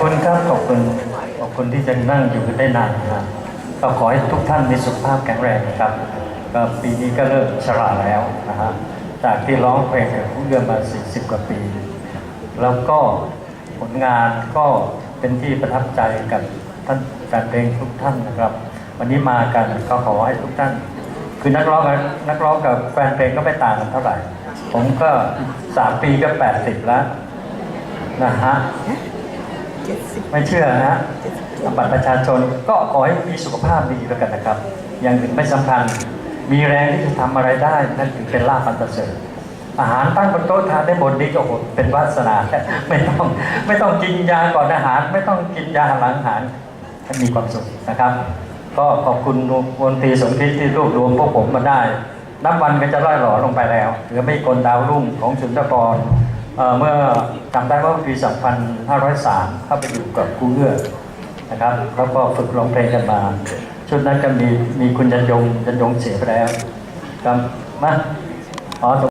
ขอบคุณครับ ขอบคุณ ขอบคุณที่จะนั่งอยู่ได้นานนะครับก็ขอให้ทุกท่านมีสุขภาพแข็งแรงนะครับก็ปีนี้ก็เริ่มชราแล้วนะฮะ จากที่ร้องเพลงกับผู้เรือมา40กว่าปี แล้วก็ผลงานก็เป็นที่ประทับใจกับท่านแฟนเพลงทุกท่านนะครับ วันนี้มากันก็ขอให้ทุกท่าน คือนักร้องกับนักร้องกับแฟนเพลงก็ไม่ต่างกันเท่าไหร่ ผมก็สามปีก็80แล้วนะฮะ ไม่เชื่อนะฮะบัตรประชาชนก็ขอให้มีสุขภาพดีแล้วกันนะครับ อย่างหนึ่งไม่สำคัญ มีแรงที่จะทำอะไรได้นั่นถึงเป็นลาภอันประเสริฐอาหารตั้งบนโต๊ะทานได้หมดนี้ก็โหเป็นวาสนาไม่ต้องไม่ต้องกินยาก่อนอาหาร ไม่ต้องกินยาหลังอาหารมีความสุขนะครับ ก็ขอบคุณวงตรีสมคิดที่รวบรวมพวกผมมาได้ นับวันก็จะร่อยหล่อลงไปแล้วเหลือไม่คนดาวรุ่งของสุนทรภร เอ่อเมื่อจำได้ว่าปี 2503 เข้าไปอยู่กับครูเอื้อนะครับแล้วก็ฝึกร้องเพลงกันมา ชุดนั้นก็มีมีคุณยันยงยันยงเสียไปแล้วครับมาอ๋อ